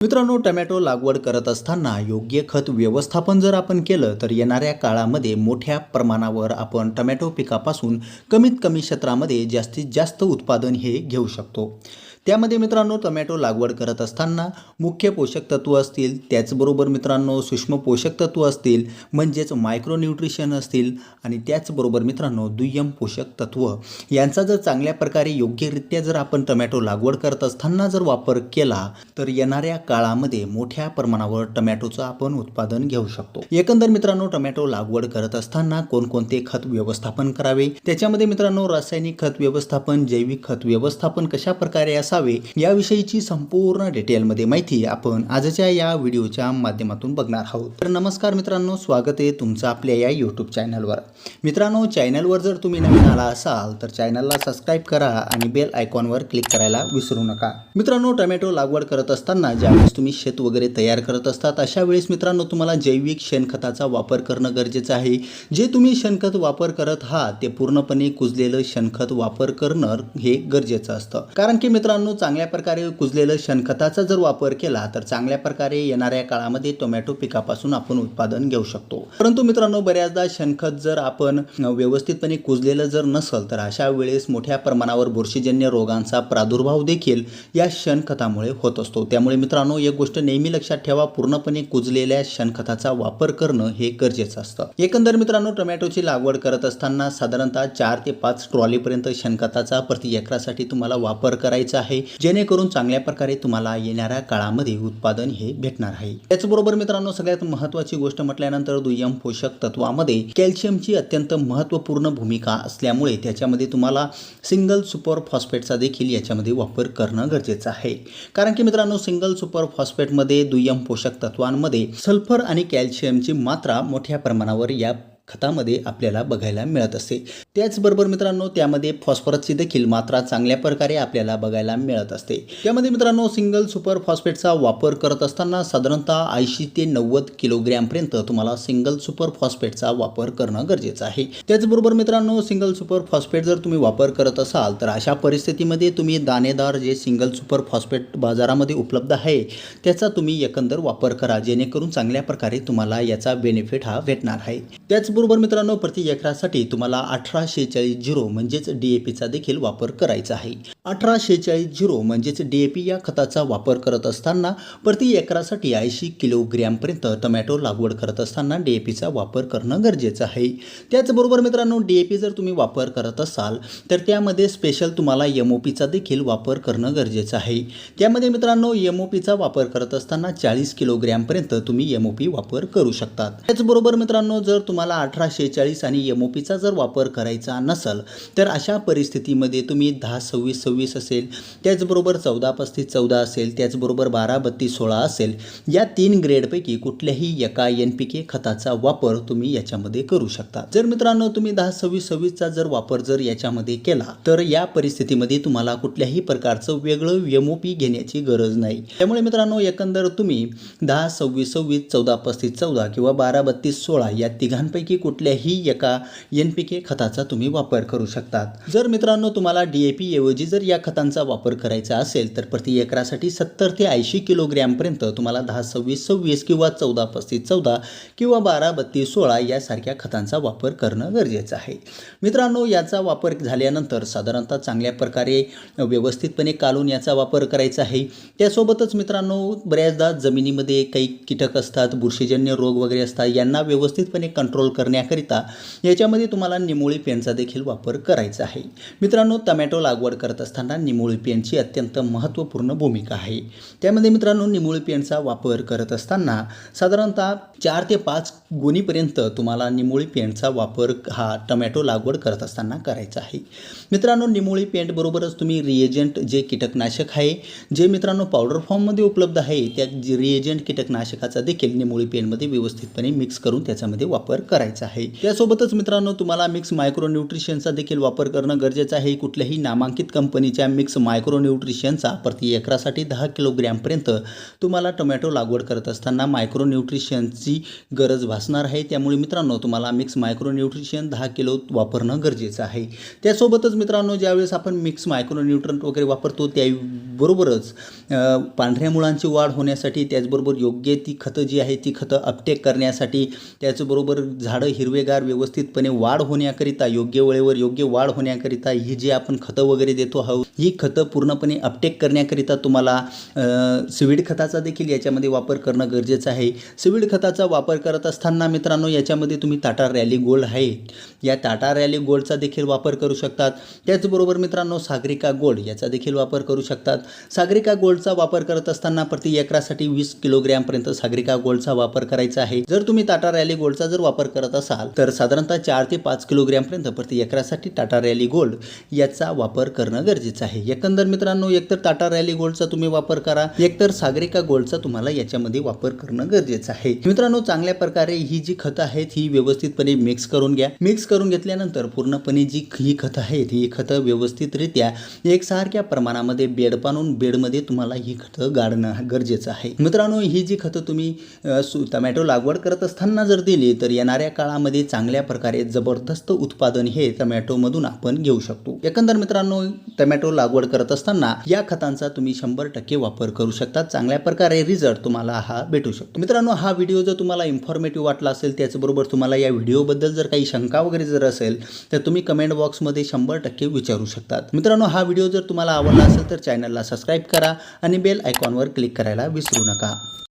मित्रांनो टमॅटो लागवड करत असताना योग्य खत व्यवस्थापन जर आपण केलं तर येणाऱ्या काळामध्ये मोठ्या प्रमाणावर आपण टमॅटो पिकापासून कमीत कमी क्षेत्रामध्ये जास्तीत जास्त उत्पादन हे घेऊ शकतो. त्यामध्ये मित्रांनो टमॅटो लागवड करत असताना मुख्य पोषक तत्व असतील त्याचबरोबर मित्रांनो सूक्ष्म पोषक तत्व असतील म्हणजेच मायक्रोन्यूट्रिशन असतील आणि त्याचबरोबर मित्रांनो दुय्यम पोषक तत्व. यांचा जर चांगल्या प्रकारे योग्यरित्या जर आपण टमॅटो लागवड करत असताना जर वापर केला तर येणाऱ्या काळामध्ये मोठ्या प्रमाणावर टमॅटोचं आपण उत्पादन घेऊ शकतो. एकंदर मित्रांनो टमॅटो लागवड करत असताना कोणकोणते खत व्यवस्थापन करावे? त्याच्यामध्ये मित्रांनो रासायनिक खत व्यवस्थापन जैविक खत व्यवस्थापन कशा प्रकारे असावे याविषयीची संपूर्ण डिटेलमध्ये माहिती आपण आजच्या या व्हिडिओच्या माध्यमातून बघणार आहोत. तर नमस्कार मित्रांनो स्वागत आहे तुमचं आपल्या या यूट्यूब चॅनलवर मित्रांनो चॅनलवर जर तुम्ही नवीन आला असाल तर चॅनलला सबस्क्राईब करा आणि बेल आयकॉनवर क्लिक करायला विसरू नका. मित्रांनो टोमॅटो लागवड करत असताना ज्यावेळेस तुम्ही शेत वगैरे तयार करत असतात अशा वेळेस मित्रांनो तुम्हाला जैविक शेणखताचा वापर करणं गरजेचं आहे. जे तुम्ही शेणखत वापर करत आहात ते पूर्णपणे कुजलेलं शेणखत वापर करणं हे गरजेचं असतं. कारण की मित्रांनो मित्रांनो चांगल्या प्रकारे कुजलेलं शेणखताचा जर वापर केला तर चांगल्या प्रकारे येणाऱ्या काळामध्ये टोमॅटो पिकापासून आपण उत्पादन घेऊ शकतो. परंतु मित्रांनो बऱ्याचदा शेणखत जर आपण व्यवस्थितपणे कुजलेलं जर नसल तर अशा वेळेस मोठ्या प्रमाणावर बुरशीजन्य रोगांचा प्रादुर्भाव देखील या शेणखतामुळे होत असतो. त्यामुळे मित्रांनो एक गोष्ट नेहमी लक्षात ठेवा पूर्णपणे कुजलेल्या शेणखताचा वापर करणं हे गरजेचं असतं. एकंदर मित्रांनो टोमॅटोची लागवड करत असताना साधारणतः चार ते पाच ट्रॉलीपर्यंत शेणखताचा प्रति एकरासाठी तुम्हाला वापर करायचा आहे. जेणेकरून चांगल्या प्रकारे तुम्हाला येणाऱ्या काळामध्ये उत्पादन हे भेटणार आहे. त्याचबरोबर मित्रांनो सगळ्यात महत्त्वाची गोष्ट म्हटल्यानंतर दुय्यम पोषक तत्वामध्ये कॅल्शियमची अत्यंत महत्त्वपूर्ण भूमिका असल्यामुळे त्याच्यामध्ये तुम्हाला सिंगल सुपर फॉस्फेटचा देखील याच्यामध्ये वापर करणं गरजेचं आहे. कारण की मित्रांनो सिंगल सुपर फॉस्फेटमध्ये दुय्यम पोषक तत्वांमध्ये सल्फर आणि कॅल्शियमची मात्रा मोठ्या प्रमाणावर या खतामध्ये आपल्याला बघायला मिळत असते त्याचबरोबर मित्रांनो त्यामध्ये फॉस्फरसची देखील मात्रा चांगल्या प्रकारे आपल्याला बघायला मिळत असते. त्यामध्ये मित्रांनो सिंगल सुपर फॉस्फेटचा वापर करत असताना साधारणतः ऐंशी ते नव्वद किलोग्रॅमपर्यंत तुम्हाला सिंगल सुपर फॉस्फेटचा वापर करणं गरजेचं आहे. त्याचबरोबर मित्रांनो सिंगल सुपर फॉस्फेट जर तुम्ही वापर करत असाल तर अशा परिस्थितीमध्ये तुम्ही दाणेदार जे सिंगल सुपर फॉस्फेट बाजारामध्ये उपलब्ध आहे त्याचा तुम्ही एकंदर वापर करा जेणेकरून चांगल्या प्रकारे तुम्हाला याचा बेनिफिट हा भेटणार आहे. त्याचबरोबर मित्रांनो प्रति एकरासाठी तुम्हाला अठरा शेहेचाळीस झिरो म्हणजेच डी ए पीचा देखील वापर करायचा आहे. अठरा शेहेचाळीस झिरो म्हणजेच डी ए पी या खताचा वापर करत असताना प्रति एकरासाठी ऐंशी किलोग्रॅमपर्यंत टमॅटो लागवड करत असताना डी ए पीचा वापर करणं गरजेचं आहे. त्याचबरोबर मित्रांनो डी ए पी जर तुम्ही वापर करत असाल तर त्यामध्ये स्पेशल तुम्हाला एम ओ पीचा देखील वापर करणं गरजेचं आहे. त्यामध्ये मित्रांनो एम ओ पीचा वापर करत असताना चाळीस किलोग्रॅमपर्यंत तुम्ही एम ओ पी वापर करू शकतात. त्याचबरोबर मित्रांनो जर तुम्हाला अठरा शेहेचाळीस आणि एम ओ पीचा जर वापर करायचा नसेल तर अशा परिस्थितीमध्ये तुम्ही दहा सव्वीस सव्वीस असेल त्याचबरोबर चौदा पस्तीस चौदा असेल त्याचबरोबर बारा बत्तीस सोळा असेल या तीन ग्रेडपैकी कुठल्याही एका एन पी के खताचा वापर तुम्ही याच्यामध्ये करू शकता. जर मित्रांनो तुम्ही दहा सव्वीस सव्वीसचा जर वापर जर याच्यामध्ये केला तर या परिस्थितीमध्ये तुम्हाला कुठल्याही प्रकारचं वेगळं एम ओ पी घेण्याची गरज नाही. त्यामुळे मित्रांनो एकंदर तुम्ही दहा सव्वीस सव्वीस चौदा पस्तीस चौदा किंवा बारा बत्तीस सोळा या तिघांपैकी कुठल्याही एका एन पी के खताचा तुम्ही वापर करू शकतात. जर मित्रांनो तुम्हाला डी ए पी ऐवजी जर या खतांचा वापर करायचा असेल तर प्रति एकरासाठी सत्तर ते ऐंशी किलोग्रॅमपर्यंत तुम्हाला दहा सव्वीस सव्वीस किंवा चौदा पस्तीस चौदा किंवा बारा बत्तीस सोळा यासारख्या खतांचा वापर करणं गरजेचं आहे. मित्रांनो याचा वापर झाल्यानंतर साधारणतः चांगल्या प्रकारे व्यवस्थितपणे कालून याचा वापर करायचा आहे. त्यासोबतच मित्रांनो बऱ्याचदा जमिनीमध्ये काही कीटक असतात बुरशीजन्य रोग वगैरे असतात यांना व्यवस्थितपणे कंट्रोल करण्याकरिता याच्यामध्ये तुम्हाला निमोळी पेनचा देखील वापर करायचा आहे. मित्रांनो टमॅटो लागवड करत असताना निमोळी पेनची अत्यंत महत्त्वपूर्ण भूमिका आहे. त्यामध्ये मित्रांनो निमोळी पेनचा वापर करत असताना साधारणतः चार ते पाच गुणीपर्यंत तुम्हाला निमोळी पेंटचा वापर हा टमॅटो लागवड करत असताना करायचा आहे. मित्रांनो निमोळी पेंटबरोबरच तुम्ही रिएजंट जे कीटकनाशक आहे जे मित्रांनो पावडर फॉर्ममध्ये उपलब्ध आहे त्या रिएजंट कीटकनाशकाचा देखील निमोळी पेंटमध्ये व्यवस्थितपणे मिक्स करून त्याच्यामध्ये वापर करायचा करायचं आहे. त्यासोबतच मित्रांनो तुम्हाला मिक्स मायक्रो न्यूट्रिशनचा देखील वापर करणं गरजेचं आहे. कुठल्याही नामांकित कंपनीच्या मिक्स मायक्रो न्यूट्रिशनचा प्रति एकरासाठी दहा किलोग्रॅमपर्यंत तुम्हाला टोमॅटो लागवड करत असताना मायक्रो न्यूट्रिशनची गरज भासणार आहे. त्यामुळे मित्रांनो तुम्हाला मिक्स मायक्रो न्यूट्रिशन दहा किलो वापरणं गरजेचं आहे. त्यासोबतच मित्रांनो ज्यावेळेस आपण मिक्स मायक्रो न्यूट्रंट वगैरे वापरतो त्याबरोबरच पांढऱ्या मुळांची वाढ होण्यासाठी त्याचबरोबर योग्य ती खतं जी आहे ती खतं अपटेक करण्यासाठी त्याचबरोबर झाड हिरवेगार व्यवस्थितपणे वाढ होण्याकरिता योग्य वेळेवर योग्य वाढ होण्याकरिता ही जी आपण खतं वगैरे देतो आहोत ही खतं पूर्णपणे अपटेक करण्याकरिता तुम्हाला सिविड खताचा देखील याच्यामध्ये वापर करणं गरजेचं आहे. सिविड खताचा वापर करत असताना मित्रांनो याच्यामध्ये तुम्ही टाटा रॅली गोल्ड आहे. या टाटा रॅली गोल्डचा देखील वापर करू शकतात. त्याचबरोबर मित्रांनो सागरिका गोल्ड याचा देखील वापर करू शकतात. सागरिका गोल्डचा वापर करत असताना प्रति एकरासाठी वीस किलोग्रॅमपर्यंत सागरिका गोल्डचा वापर करायचा आहे. जर तुम्ही टाटा रॅली गोल्डचा जर वापर करत असाल तर साधारणतः चार ते पाच किलोग्रॅमपर्यंत प्रति एकरासाठी टाटा रॅली गोल्ड याचा वापर करणं गरजेचं आहे. एकंदर मित्रांनो एकतर टाटा रॅली गोल्डचा तुम्ही वापर करा एकतर सागरिका गोल्डचा तुम्हाला याच्यामध्ये वापर करणं गरजेचं आहे. मित्रांनो चांगल्या प्रकारे ही जी खतं आहेत ही व्यवस्थितपणे मिक्स करून घ्या. मिक्स करून घेतल्यानंतर पूर्णपणे जी ही खतं आहेत ही खतं व्यवस्थितरित्या एकसारख्या प्रमाणामध्ये बेड पाणून बेडमध्ये तुम्हाला ही खतं गाडणं गरजेचं आहे. मित्रांनो ही जी खतं तुम्ही सु टमॅटो लागवड करत असताना जर दिली तर येणाऱ्या काळामध्ये चांगल्या प्रकारे जबरदस्त उत्पादन हे टमॅटोमधून आपण घेऊ शकतो. एकंदर मित्रांनो टमॅटो लागवड करत असताना या खतांचा तुम्ही शंभर टक्के वापर करू शकता. चांगल्या प्रकारे रिझल्ट तुम्हाला हा भेटू शकतो. मित्रांनो हा व्हिडिओ जर तुम्हाला इन्फॉर्मेटिव्ह वाटला असेल त्याचबरोबर तुम्हाला या व्हिडिओबद्दल जर काही शंका वगैरे जर असेल तर तुम्ही कमेंट बॉक्समध्ये शंभर टक्के विचारू शकतात. मित्रांनो हा व्हिडिओ जर तुम्हाला आवडला असेल तर चॅनलला सबस्क्राईब करा आणि बेल आयकॉनवर क्लिक करायला विसरू नका.